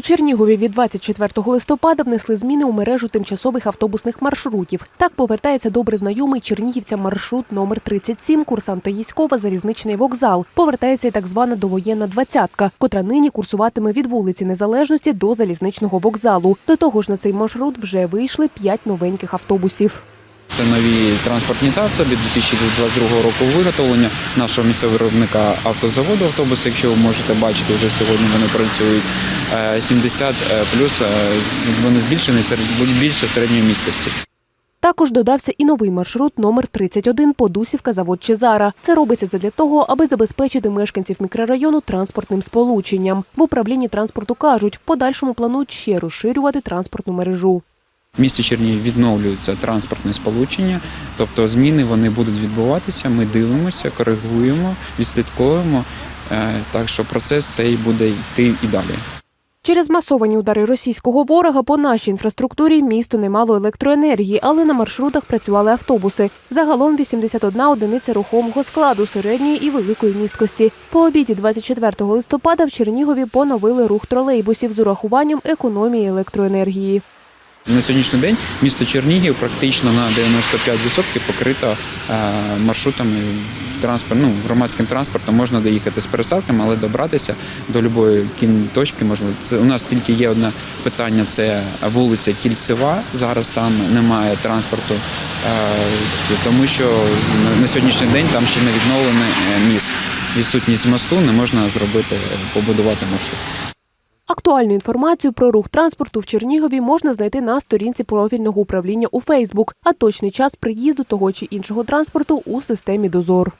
Чернігові від 24 листопада внесли зміни у мережу тимчасових автобусних маршрутів. Так повертається добре знайомий чернігівцям маршрут номер 37 курсанта Єськова залізничний вокзал. Повертається і так звана довоєнна двадцятка, котра нині курсуватиме від вулиці Незалежності до залізничного вокзалу. До того ж на цей маршрут вже вийшли п'ять новеньких автобусів. Це нові транспортні засоби 2022 року виготовлення нашого місцевого виробника автозаводу автобуси. Якщо ви можете бачити, вже сьогодні вони працюють Е, 70 е, плюс е, вони збільшені серед більше середньої міськості. Також додався і новий маршрут номер 31 Подусівка завод Чезара. Це робиться задля того, аби забезпечити мешканців мікрорайону транспортним сполученням. В управлінні транспорту кажуть, в подальшому планують ще розширювати транспортну мережу. Місті Чернігів відновлюється транспортне сполучення, тобто зміни вони будуть відбуватися. Ми дивимося, коригуємо, відслідковуємо. Е, Так що процес цей буде йти і далі. Через масовані удари російського ворога по нашій інфраструктурі місто не мало електроенергії, але на маршрутах працювали автобуси. Загалом 81 одиниця рухомого складу середньої і великої місткості. По обіді 24 листопада в Чернігові поновили рух тролейбусів з урахуванням економії електроенергії. На сьогоднішній день місто Чернігів практично на 95% покрито е, маршрутами транспорт, ну, громадським транспортом можна доїхати з пересадками, але добратися до будь-якої кінточки можна. Це у нас тільки є одне питання: це вулиця Кільцева. Зараз там немає транспорту, е, тому що на сьогоднішній день там ще не відновлений е, міст. Відсутність мосту не можна зробити, побудувати маршрут. Актуальну інформацію про рух транспорту в Чернігові можна знайти на сторінці профільного управління у Фейсбук, а точний час приїзду того чи іншого транспорту у системі Дозор.